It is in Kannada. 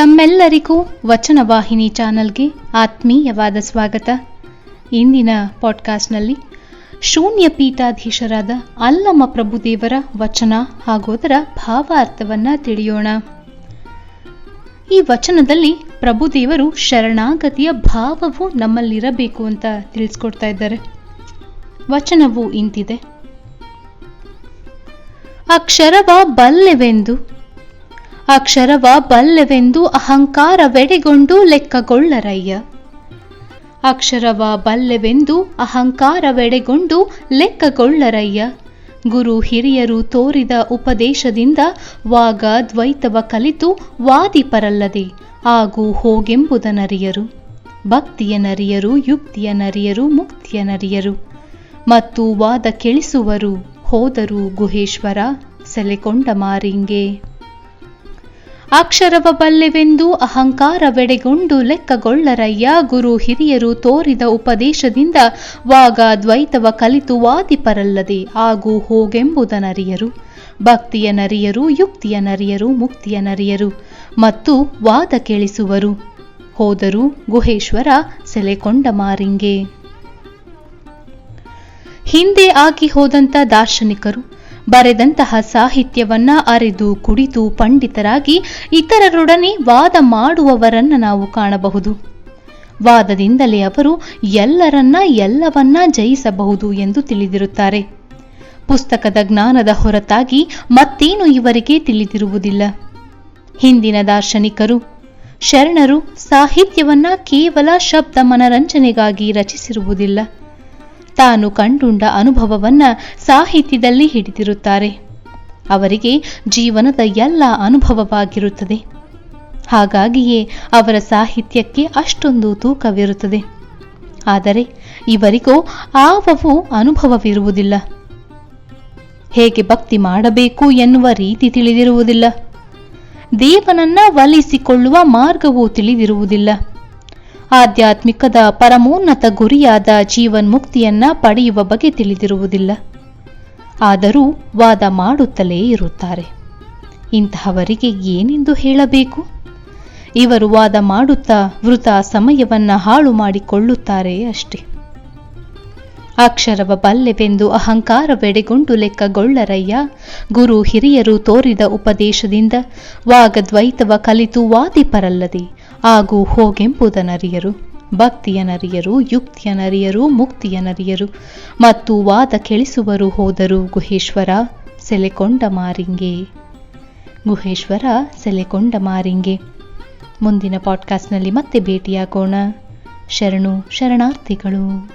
ತಮ್ಮೆಲ್ಲರಿಗೂ ವಚನವಾಹಿನಿ ಚಾನಲ್ಗೆ ಆತ್ಮೀಯವಾದ ಸ್ವಾಗತ. ಇಂದಿನ ಪಾಡ್ಕಾಸ್ಟ್ನಲ್ಲಿ ಶೂನ್ಯ ಪೀಠಾಧೀಶರಾದ ಅಲ್ಲಮ ಪ್ರಭುದೇವರ ವಚನ ಹಾಗೂ ಅದರ ಭಾವಾರ್ಥವನ್ನ ತಿಳಿಯೋಣ. ಈ ವಚನದಲ್ಲಿ ಪ್ರಭುದೇವರು ಶರಣಾಗತಿಯ ಭಾವವು ನಮ್ಮಲ್ಲಿರಬೇಕು ಅಂತ ತಿಳಿಸ್ಕೊಡ್ತಾ ಇದ್ದಾರೆ. ವಚನವು ಇಂತಿದೆ. ಅಕ್ಷರವ ಬಲ್ಲೆವೆಂದು ಅಕ್ಷರವ ಬಲ್ಲೆವೆಂದು ಅಹಂಕಾರವೆಡೆಗೊಂಡು ಲೆಕ್ಕಗೊಳ್ಳರಯ್ಯ. ಅಕ್ಷರವ ಬಲ್ಲೆವೆಂದು ಅಹಂಕಾರವೆಡೆಗೊಂಡು ಲೆಕ್ಕಗೊಳ್ಳರಯ್ಯ. ಗುರು ಹಿರಿಯರು ತೋರಿದ ಉಪದೇಶದಿಂದ ವಾಗ ದ್ವೈತವ ಕಲಿತು ವಾದಿಪರಲ್ಲದೆ ಆಗು ಹೋಗೆಂಬುದನರಿಯರು. ಭಕ್ತಿಯ ನರಿಯರು, ಯುಕ್ತಿಯ ನರಿಯರು, ಮುಕ್ತಿಯ ನರಿಯರು. ಮತ್ತು ವಾದ ಕೆಳಿಸುವರು, ಹೋದರು ಗುಹೇಶ್ವರ, ಸೆಲೆಕೊಂಡ ಮಾರಿಂಗೆ. ಅಕ್ಷರವ ಬಲ್ಲೆವೆಂದು ಅಹಂಕಾರವೆಡೆಗೊಂಡು ಲೆಕ್ಕಗೊಳ್ಳರಯ್ಯ. ಗುರು ಹಿರಿಯರು ತೋರಿದ ಉಪದೇಶದಿಂದ ವಾಗ ದ್ವೈತವ ಕಲಿತು ವಾದಿಪರಲ್ಲದೆ ಆಗು ಹೋಗೆಂಬುದನರಿಯರು. ಭಕ್ತಿಯ ನರಿಯರು, ಯುಕ್ತಿಯ ನರಿಯರು, ಮುಕ್ತಿಯ ನರಿಯರು ಮತ್ತು ವಾದ ಕೇಳಿಸುವರು. ಹೋದರು ಗುಹೇಶ್ವರ ಸೆಲೆಕೊಂಡ ಮಾರಿಂಗೆ. ಹಿಂದೆ ಆಗಿ ಹೋದಂಥ ದಾರ್ಶನಿಕರು ಬರೆದಂತಹ ಸಾಹಿತ್ಯವನ್ನ ಅರೆದು ಕುಡಿದು ಪಂಡಿತರಾಗಿ ಇತರರೊಡನೆ ವಾದ ಮಾಡುವವರನ್ನ ನಾವು ಕಾಣಬಹುದು. ವಾದದಿಂದಲೇ ಅವರು ಎಲ್ಲರನ್ನ ಎಲ್ಲವನ್ನ ಜಯಿಸಬಹುದು ಎಂದು ತಿಳಿದಿರುತ್ತಾರೆ. ಪುಸ್ತಕದ ಜ್ಞಾನದ ಹೊರತಾಗಿ ಮತ್ತೇನು ಇವರಿಗೆ ತಿಳಿದಿರುವುದಿಲ್ಲ. ಹಿಂದಿನ ದಾರ್ಶನಿಕರು, ಶರಣರು ಸಾಹಿತ್ಯವನ್ನ ಕೇವಲ ಶಬ್ದ ಮನರಂಜನೆಗಾಗಿ ರಚಿಸಿರುವುದಿಲ್ಲ. ತಾನು ಕಂಡುಂಡ ಅನುಭವವನ್ನ ಸಾಹಿತ್ಯದಲ್ಲಿ ಹಿಡಿದಿರುತ್ತಾರೆ. ಅವರಿಗೆ ಜೀವನದ ಎಲ್ಲ ಅನುಭವವಾಗಿರುತ್ತದೆ. ಹಾಗಾಗಿಯೇ ಅವರ ಸಾಹಿತ್ಯಕ್ಕೆ ಅಷ್ಟೊಂದು ತೂಕವಿರುತ್ತದೆ. ಆದರೆ ಇವರಿಗೂ ಆವವು ಅನುಭವವಿರುವುದಿಲ್ಲ. ಹೇಗೆ ಭಕ್ತಿ ಮಾಡಬೇಕು ಎನ್ನುವ ರೀತಿ ತಿಳಿದಿರುವುದಿಲ್ಲ. ದೇವನನ್ನ ಒಲಿಸಿಕೊಳ್ಳುವ ಮಾರ್ಗವೂ ತಿಳಿದಿರುವುದಿಲ್ಲ. ಆಧ್ಯಾತ್ಮಿಕದ ಪರಮೋನ್ನತ ಗುರಿಯಾದ ಜೀವನ್ಮುಕ್ತಿಯನ್ನ ಪಡೆಯುವ ಬಗ್ಗೆ ತಿಳಿದಿರುವುದಿಲ್ಲ. ಆದರೂ ವಾದ ಮಾಡುತ್ತಲೇ ಇರುತ್ತಾರೆ. ಇಂತಹವರಿಗೆ ಏನೆಂದು ಹೇಳಬೇಕು? ಇವರು ವಾದ ಮಾಡುತ್ತಾ ವೃತ ಸಮಯವನ್ನು ಹಾಳು ಮಾಡಿಕೊಳ್ಳುತ್ತಾರೆ ಅಷ್ಟೆ. ಅಕ್ಷರವ ಬಲ್ಲೆವೆಂದು ಅಹಂಕಾರವೆಡೆಗೊಂಡು ಲೆಕ್ಕಗೊಳ್ಳರಯ್ಯ. ಗುರು ಹಿರಿಯರು ತೋರಿದ ಉಪದೇಶದಿಂದ ವಾಗದ್ವೈತವ ಕಲಿತು ವಾದಿಪರಲ್ಲದೆ ಆಗು ಹೋಗೆಂಬುದನರಿಯರು ಭಕ್ತಿಯ ನರಿಯರು ಯುಕ್ತಿಯ ನರಿಯರು ಮುಕ್ತಿಯ ನರಿಯರು ಮತ್ತು ವಾದ ಕೆಳಿಸುವರು ಹೋದರು ಗುಹೇಶ್ವರ ಸೆಲೆಕೊಂಡ ಮಾರಿಂಗೆ. ಗುಹೇಶ್ವರ ಸೆಲೆಕೊಂಡ ಮಾರಿಂಗೆ. ಮುಂದಿನ ಪಾಡ್ಕಾಸ್ಟ್ನಲ್ಲಿ ಮತ್ತೆ ಭೇಟಿಯಾಗೋಣ. ಶರಣು ಶರಣಾರ್ಥಿಗಳು.